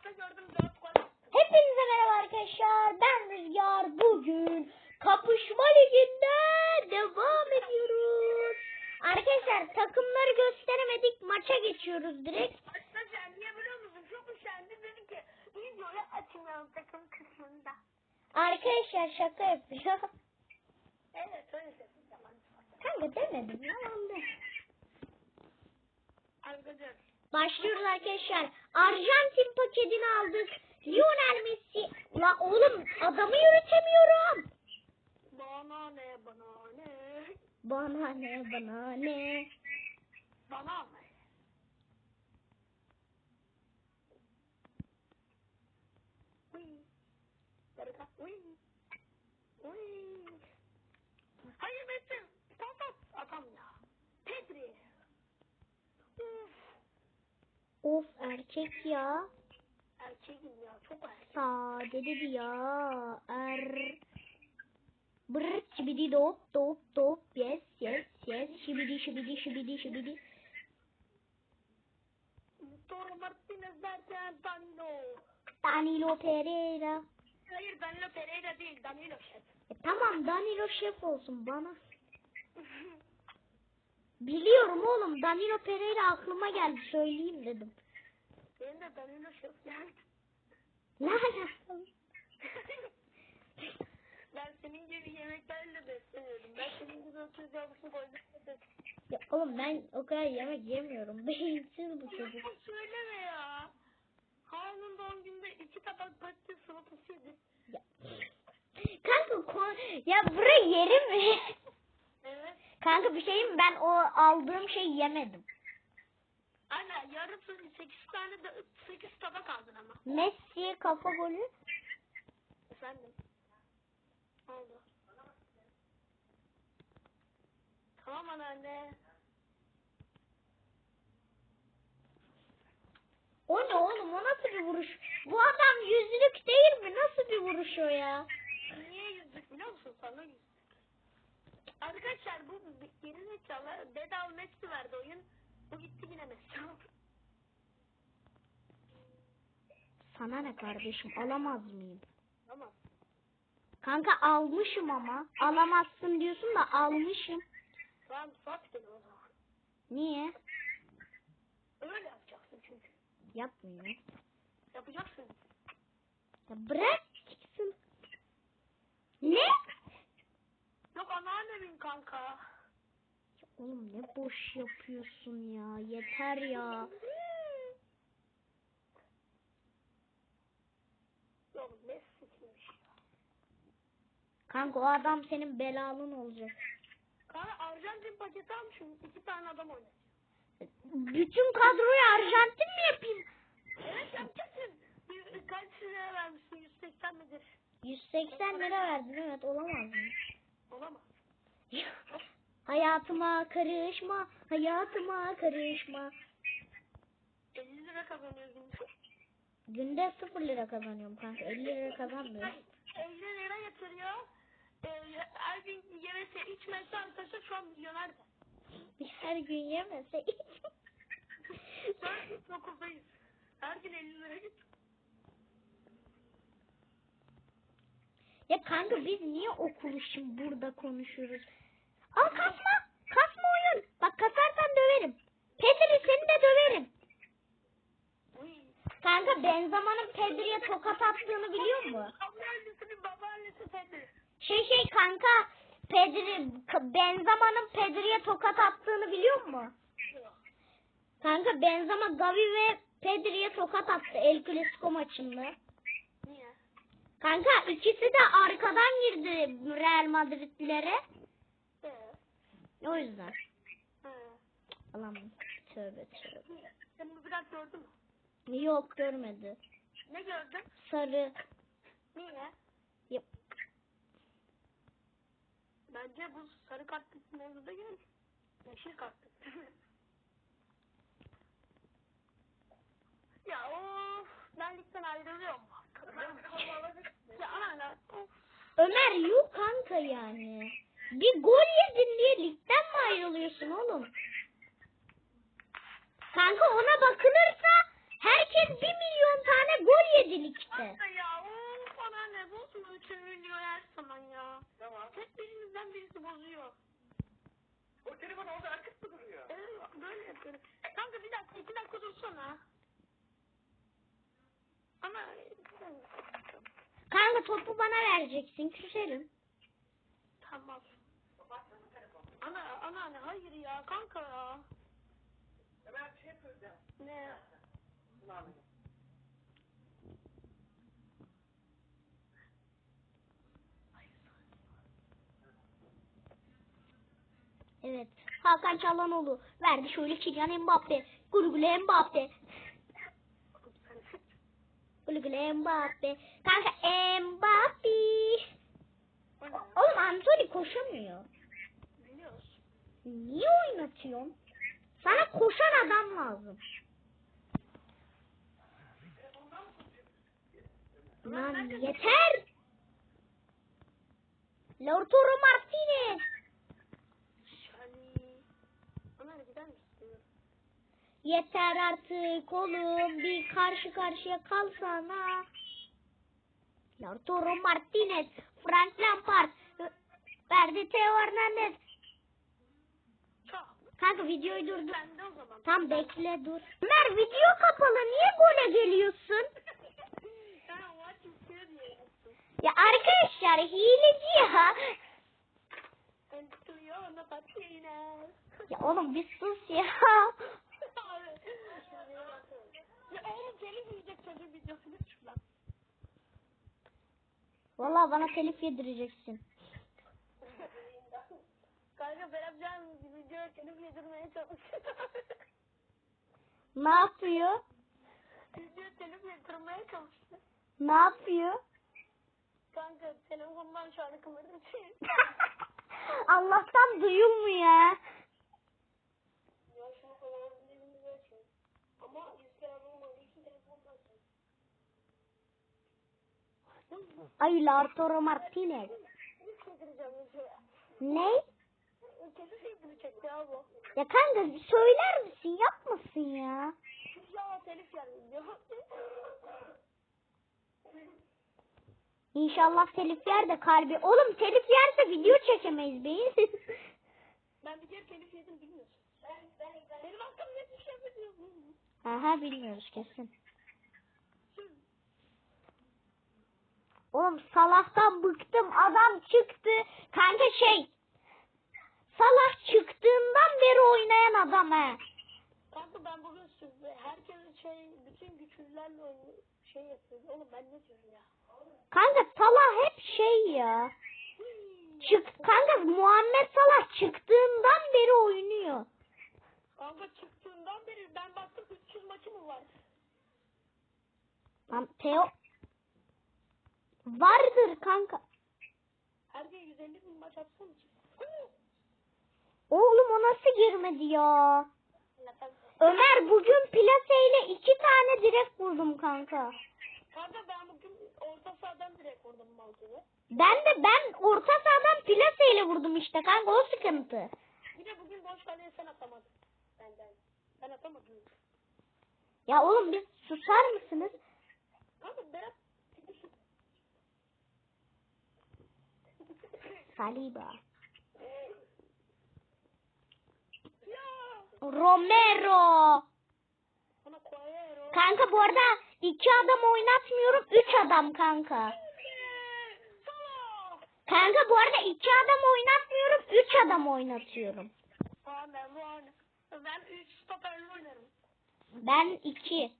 hafta gördüm 4 gol. Hepinize merhaba arkadaşlar. Ben Rüzgar. Bugün kapışma liginde devam ediyoruz. Arkadaşlar takımları gösteremedik. Maça geçiyoruz direkt. Arkadaşlar niye biliyor musun? Çok üşendim dedim ki videoyu açmayalım takım kısmında. Arkadaşlar şaka yapıyor. Evet öyle zaman. Kanka demedim yalan de. Arkadaşlar. Başlıyoruz arkadaşlar. Arjantin paketini aldık. Lionel Messi. La oğlum adamı yürütemiyorum. Bana ne bana ne. Bana ne bana ne. Bana ne. Hayır Messi. Pas at. Atam ya. Pedri. Of erkek ya. Erkeğim ya. Çok erkek. Sade dedi ya. Er. Brr şibidi dop dop dop yes yes yes şibidi şibidi şibidi şibidi. Toro Martinez derken Danilo. Danilo Pereira. Hayır Danilo Pereira değil. Danilo Şef. E, tamam Danilo şef olsun bana. Biliyorum oğlum Danilo Pereira aklıma geldi söyleyeyim dedim. Şef geldi. Ne alaka? ben senin gibi yemeklerle besleniyorum. Ben senin gibi oturacağımsın koydum. Ya oğlum ben o kadar yemek yemiyorum. Beyinsiz bu çocuk. Söyleme ya. Harun'un doğum gününde iki tabak patates salatası yedi. Ya. Kanka ko ya burayı yerim mi? Evet. Kanka bir şeyim ben o aldığım şeyi yemedim. Aynen yarısı sekiz tane de sekiz tabak aldın ama. Messi kafa golü. Efendim. Oldu? Tamam anneanne. O ne oğlum o nasıl bir vuruş? Bu adam yüzlük değil mi? Nasıl bir vuruş o ya? Niye yüzdük biliyor musun sana yüzdük. Arkadaşlar bu geri zekalı bedava Messi verdi oyun. Bu gitti yine Messi Sana ne kardeşim alamaz mıyım? Tamam. Kanka almışım ama. Alamazsın diyorsun da almışım. Tamam sat beni o zaman. Niye? Öyle yapacaksın çünkü. Yapmıyor. Yapacaksın. Ya bırak çıksın. Ne? Yok anneannemin kanka. Oğlum ne boş yapıyorsun ya. Yeter ya. Yok Messi kimmiş ya. Kanka o adam senin belalın olacak. Kanka Arjantin paketi almışım. iki tane adam oynatıyor. Bütün kadroyu Arjantin mi yapayım? Evet yapacaksın. Bir- Kaç lira vermişsin? 180 midir? 180 lira verdin evet olamaz mı? Olamaz. hayatıma karışma, hayatıma karışma. 50 lira kazanıyor günde. Günde 0 lira kazanıyorum kanka. 50 lira kazanmıyorum. 50 lira yatırıyor. Ee, her gün yemese içmese arkadaşlar şu an milyoner. Her gün yemese Şu an 9'dayız. Her gün 50 lira git. Ya kanka biz niye okulu şimdi burada konuşuyoruz? Al kasma. Kasma oyun. Bak kasarsan döverim. Pedri seni de döverim. Kanka Benzema'nın Pedri'ye tokat attığını biliyor musun? Anneannesinin babaannesi Pedri. Şey şey kanka Pedri Benzema'nın Pedri'ye tokat attığını biliyor musun? Kanka Benzema Gavi ve Pedri'ye tokat attı El Clasico maçında. Niye? Kanka ikisi de arkadan girdi Real Madridlilere. Ee, O yüzden. Allah'ım tövbe tövbe. Sen bu biraz gördün mü? Yok görmedi. Ne gördün? Sarı. Niye? Yap. Bence bu sarı kartlık mevzuda gel. Yeşil kartlık. ya of. Ben ligden ayrılıyorum. ya ana of. Ömer yuh kanka yani. Bir gol yedin diye ligden mi ayrılıyorsun oğlum? Kanka ona bakılırsa herkes bir milyon tane gol Kanka topu bana vereceksin. Küserim. Tamam. Ana ana ana hayır ya kanka ya. Ne? Evet. Hakan Çalhanoğlu verdi şöyle Kylian Mbappe. Gulgule Mbappe. Gulgule Mbappe. Kanka Mbappe. Oğlum Anthony koşamıyor. Biliyoruz. Niye oynatıyorsun? Sana koşan adam lazım. Lan yeter. Lautaro Martinez. Şali. Ömer gider misin? Yeter artık oğlum bir karşı karşıya kalsana. Lautaro Martinez, Frank Lampard, verdi Theo Hernandez. Kanka videoyu durdur. Tam bekle dur. Ömer video kapalı niye gole geliyorsun? Sen maç istiyor diye yaptın. Ya arkadaşlar hileci ya. Entusiona patina. Ya oğlum bir sus ya. Ya oğlum telif yiyecek çocuğun videosunu şuradan. Vallahi bana telif yedireceksin. Kanka Berat Can video telif yedirmeye çalışıyor. Ne yapıyor? video telif yedirmeye çalışıyor. Ne yapıyor? Kanka telefondan şarkıları için. Allah'tan duyulmuyor. Ya şunu açın. Ama yüzler olmadığı için telefondan açın. Ay Lautaro Martinez. Ne? Telif yedirecek ya bu. Ya kanka söyler misin? Yapmasın ya. Ya telif yer video. İnşallah telif yer de kalbi. Oğlum telif yerse video çekemeyiz beyiz. Ben bir kere telif yedim bilmiyorsun. Ben, ben, Benim hakkım net bir şey. Aha bilmiyoruz kesin. Oğlum Salah'tan bıktım. Adam çıktı. Kanka şey. Salah çıktığından beri oynayan adam he. Kanka ben bugün sürpriz. Herkes şey, bütün güçlülerle oynuyor. Şey yapıyor. Oğlum ben ne diyorum ya? Kanka Salah hep şey ya. Çık kanka Muhammed Salah çıktığından beri oynuyor. Kanka çıktığından beri ben baktım 300 maçı mı var? Lan Teo vardır kanka. Her gün 150 bin maç atsam. Oğlum o nasıl girmedi ya? Ömer bugün plaseyle iki tane direkt vurdum kanka. Kanka ben bugün orta sahadan direkt vurdum mal gibi. Ben de ben orta sahadan plaseyle vurdum işte kanka o sıkıntı. Bir de bugün boş kaleye sen atamadın. Benden. Ben atamadım. Ya oğlum bir susar mısınız? Kanka Berat Saliba. Romero. Kanka bu arada iki adam oynatmıyorum üç adam kanka. Kanka bu arada iki adam oynatmıyorum üç adam oynatıyorum. Ben 3 stoperle oynarım. Ben iki.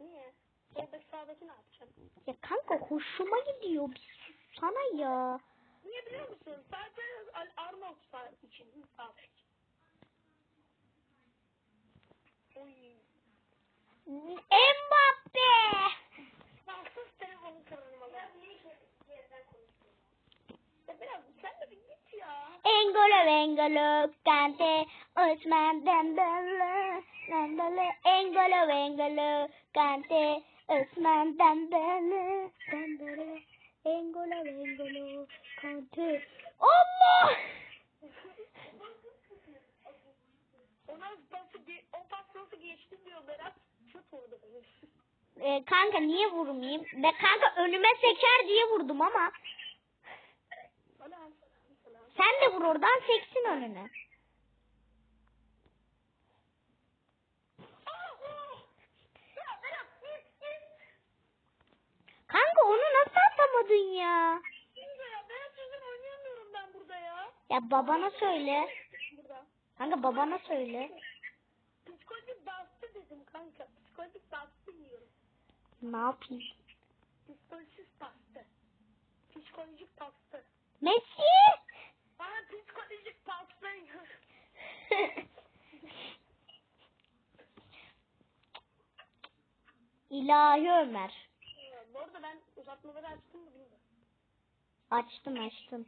Niye? Sağdaki ne yapacağım? Ya kanka hoşuma gidiyor bir sussana ya. Niye biliyor musun? Sadece Al- Arnold sağ için. Oy. Mbappe. Sus telefonu kırılmalı. Ya biraz sen de bir git ya. Engolo Engolo Kante Osman Dembele Dembele Engolo Engolo Kante Osman Dembele Dembele Engolo Engolo Kante Allah! Ona pası o pas nasıl geçti diyor Berat. Vurdu beni. Ee, kanka niye vurmayayım? Be kanka önüme seker diye vurdum ama sen de vur oradan seksin önüne. oynamadın ya. Ben sizin oynayamıyorum ben burada ya. Ya babana söyle. Burada. Kanka babana söyle. Psikolojik bastı dedim kanka. Psikolojik bastı diyorum. Ne yapayım? Psikolojik bastı. Psikolojik bastı. Messi! Bana psikolojik bastı. İlahi Ömer. Açtım açtım.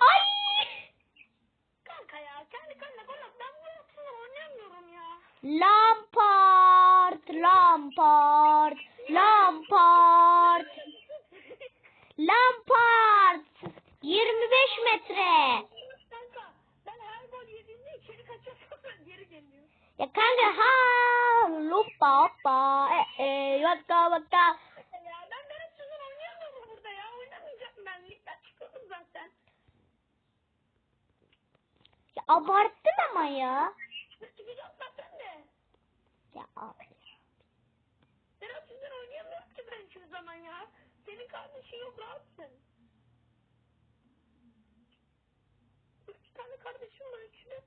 Ay! Kanka ya kendi kendine gol at. Ben bu yapımı oynayamıyorum ya. Lampard, Lampard, Lampard, Lampard. 25 metre. Kanka ben her gol yediğimde içeri kaçıyorum sonra geri geliyor. Ya kanka ha lupa hoppa e e vaka vaka. Ya ben ben sizin oynayamıyorum burada ya. Oynamayacağım ben. Ligden çıkıyorum zaten. Ya abarttın ama ya. Ya abi. Berat sizin oynayamıyorum ki ben hiçbir zaman ya. Senin kardeşin yok rahatsın. Üç tane kardeşim var üçüne.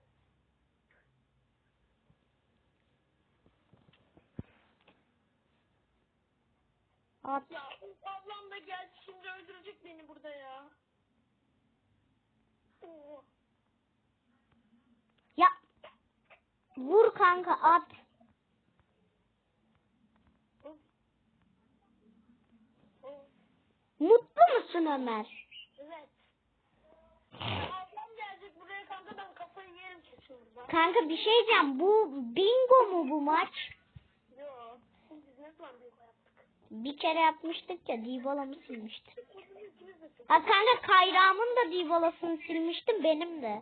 At. Ya ablam da geldi şimdi öldürecek beni burada ya. Oo. Ya vur kanka at. Mutlu musun Ömer? Evet. Ablam gelecek buraya kanka ben kafayı yerim kesin burada. Kanka bir şey diyeceğim. Bu bingo mu bu maç? Yo. Biz ne zaman bir gol yaptık? Bir kere yapmıştık ya Dybala'mı silmiştim. Ha kanka Kayra'mın da Dybala'sını silmiştim benim de.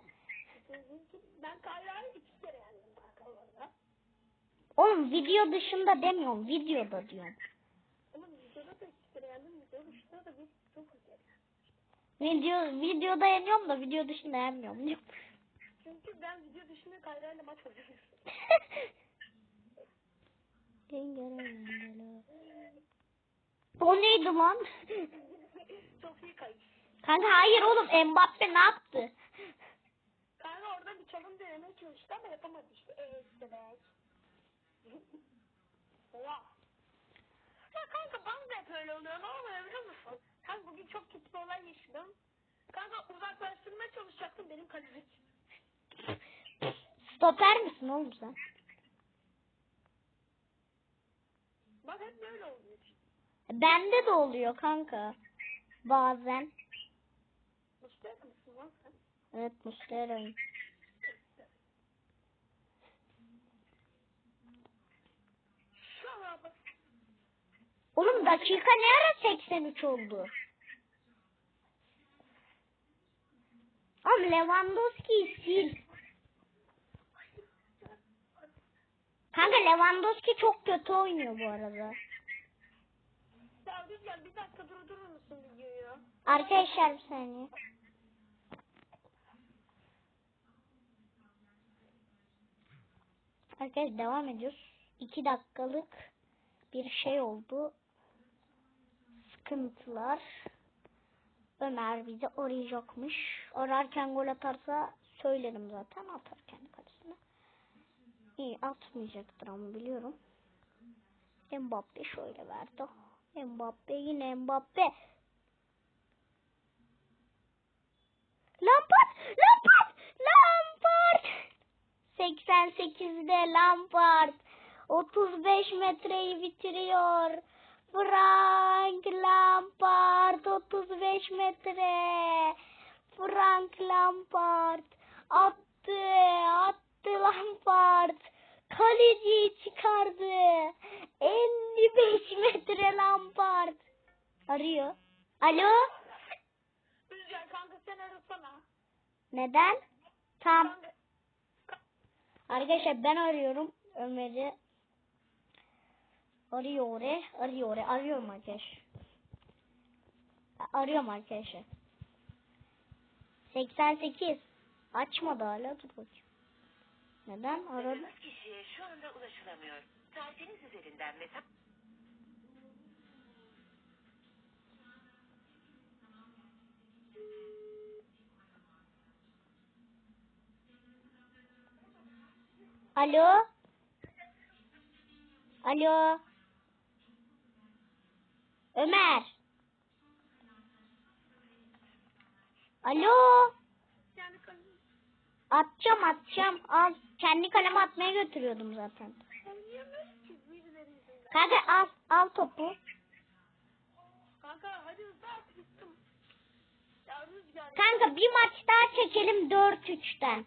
Ben Kayra'yı iki kere yendim kanka orada. Oğlum video dışında demiyorum videoda diyorum. Ama videoda da yendim. Video dışında da bir çok kere. Video videoda yeniyorum da video dışında yenmiyorum. Çünkü ben video dışında Kayra'yla maç oynuyorum. o neydi lan? çok iyi kayış. Kanka hayır oğlum Mbappe ne yaptı? Kanka orada bir çalım denemeye çalıştı ama yapamadı işte. Evet işte be. Oha. Ya kanka bana da hep öyle oluyor. Ne oluyor biliyor musun? Kanka bugün çok kötü bir olay yaşadım. Kanka uzaklaştırmaya çalışacaktım benim kalemi. Stoper misin oğlum sen? Bak hep böyle oluyor. Bende de oluyor kanka. Bazen. Mustafa mısın lan sen? Evet Muslera'yım. Şu an abi. Oğlum dakika ne ara 83 oldu? Oğlum Lewandowski'yi sil. Kanka Lewandowski çok kötü oynuyor bu arada. Rüzgar bir dakika durdurur musun videoyu? Arkadaşlar bir saniye. Arkadaşlar devam ediyoruz. 2 dakikalık bir şey oldu. Sıkıntılar. Ömer bizi arayacakmış. Ararken gol atarsa söylerim zaten atarken kalesine. İyi atmayacaktır ama biliyorum. Mbappe şöyle verdi. Mbappe yine Mbappe. Lampard! Lampard! Lampard! 88'de Lampard 35 metreyi bitiriyor. Frank Lampard 35 metre. Frank Lampard attı, attı Lampard. Kaleciyi çıkardı. 55 metre Lampard. Arıyor. Alo? Rüzgar kanka sen arasana. Neden? Kanka, Arkadaşlar ben arıyorum Ömer'i. Arıyor, arıyor, arıyorum arkadaş. Arıyorum arkadaşlar. 88. Açmadı hala dur bakayım. Neden aradı? kişiye şu anda ulaşılamıyor. Tarifiniz üzerinden mesaj... Alo? Alo? Ömer. Alo. Atacağım atacağım. Al. Kendi kaleme atmaya götürüyordum zaten. Kanka al al topu. Kanka hadi hızlı at. Kanka bir maç daha çekelim 4-3'ten.